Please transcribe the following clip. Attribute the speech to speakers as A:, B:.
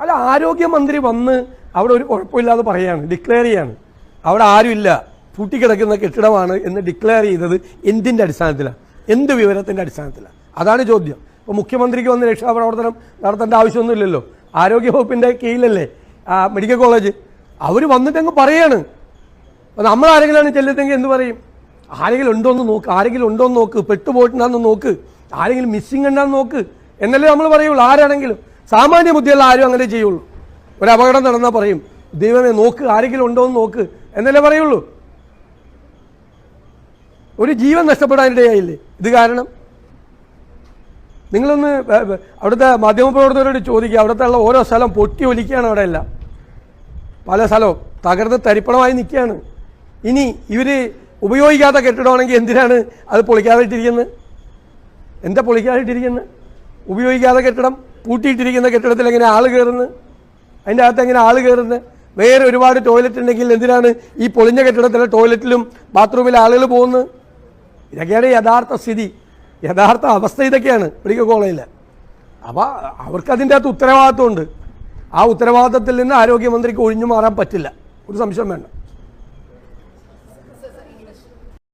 A: അല്ല ആരോഗ്യമന്ത്രി വന്ന് അവിടെ ഒരു കുഴപ്പമില്ലാതെ പറയാണ് ഡിക്ലെയർ ചെയ്യാണ്. അവിടെ ആരുമില്ല. പൂട്ടിക്കിടക്കുന്ന കെട്ടിടമാണ് എന്ന് ഡിക്ലെയർ ചെയ്തത് എന്തിന്റെ അടിസ്ഥാനത്തിലാണ് എന്ത് വിവരത്തിന്റെ അടിസ്ഥാനത്തിലാണ് അതാണ് ചോദ്യം. ഇപ്പോൾ മുഖ്യമന്ത്രിക്ക് വന്ന് രക്ഷാപ്രവർത്തനം നടത്തേണ്ട ആവശ്യമൊന്നുമില്ലല്ലോ. ആരോഗ്യവകുപ്പിന്റെ കീഴിലല്ലേ മെഡിക്കൽ കോളേജ്? അവർ വന്നിട്ടങ്ങ് പറയാണ്. അപ്പോൾ നമ്മൾ ആരെങ്കിലാണ് ചെല്ലത്തെങ്കിൽ എന്ത് പറയും? ആരെങ്കിലും ഉണ്ടോ എന്ന് നോക്ക് ആരെങ്കിലും ഉണ്ടോ എന്ന് നോക്ക് പെട്ടുപോയിട്ടുണ്ടാന്ന് നോക്ക് ആരെങ്കിലും മിസ്സിംഗ് ഉണ്ടെന്ന് നോക്ക്. എന്നല്ലേ നമ്മൾ പറയുള്ളൂ ആരാണെങ്കിലും. സാമാന്യ ബുദ്ധിയുള്ള ആരും അങ്ങനെ ചെയ്യുള്ളൂ. ഒരു അപകടം നടന്നാൽ പറയും ദൈവമേ നോക്ക് ആരെങ്കിലും ഉണ്ടോ എന്ന് നോക്ക് എന്നല്ലേ പറയുള്ളൂ. ഒരു ജീവൻ നഷ്ടപ്പെടാനിടയായില്ലേ ഇത് കാരണം? നിങ്ങളൊന്ന് അവിടുത്തെ മാധ്യമപ്രവർത്തകരോട് ചോദിക്കുക. അവിടുത്തെ ഉള്ള ഓരോ സ്ഥലം പൊട്ടി ഒലിക്കുകയാണ് അവിടെ എല്ലാം. പല സ്ഥലവും തകർന്ന് തരിപ്പണമായി നിൽക്കുകയാണ്. ഇനി ഇവർ ഉപയോഗിക്കാത്ത കെട്ടിടമാണെങ്കിൽ എന്തിനാണ് അത് പൊളിക്കാതെ ഇട്ടിരിക്കുന്നത് എന്താ പൊളിക്കാതെ ഇട്ടിരിക്കുന്നത് ഉപയോഗിക്കാതെ കെട്ടിടം? പൂട്ടിയിട്ടിരിക്കുന്ന കെട്ടിടത്തിൽ എങ്ങനെ ആൾ കയറുന്നത് അതിന്റെ അകത്ത് എങ്ങനെ ആൾ കയറുന്നത് വേറെ ഒരുപാട് ടോയ്ലറ്റ് ഉണ്ടെങ്കിൽ എന്തിനാണ് ഈ പൊളിഞ്ഞ കെട്ടിടത്തിലെ ടോയ്ലറ്റിലും ബാത്റൂമിലെ ആളുകൾ പോകുന്നത്? ഇതൊക്കെയാണ് യഥാർത്ഥ സ്ഥിതി. യഥാർത്ഥ അവസ്ഥ ഇതൊക്കെയാണ്. മെഡിക്കൽ കോളേജിൽ അപ്പോൾ അവർക്ക് അതിന്റെ അകത്ത് ഉത്തരവാദിത്വമുണ്ട്. ആ ഉത്തരവാദിത്തത്തിൽ നിന്ന് ആരോഗ്യമന്ത്രിക്ക് ഒഴിഞ്ഞു മാറാൻ പറ്റില്ല. ഒരു സംശയം വേണ്ട.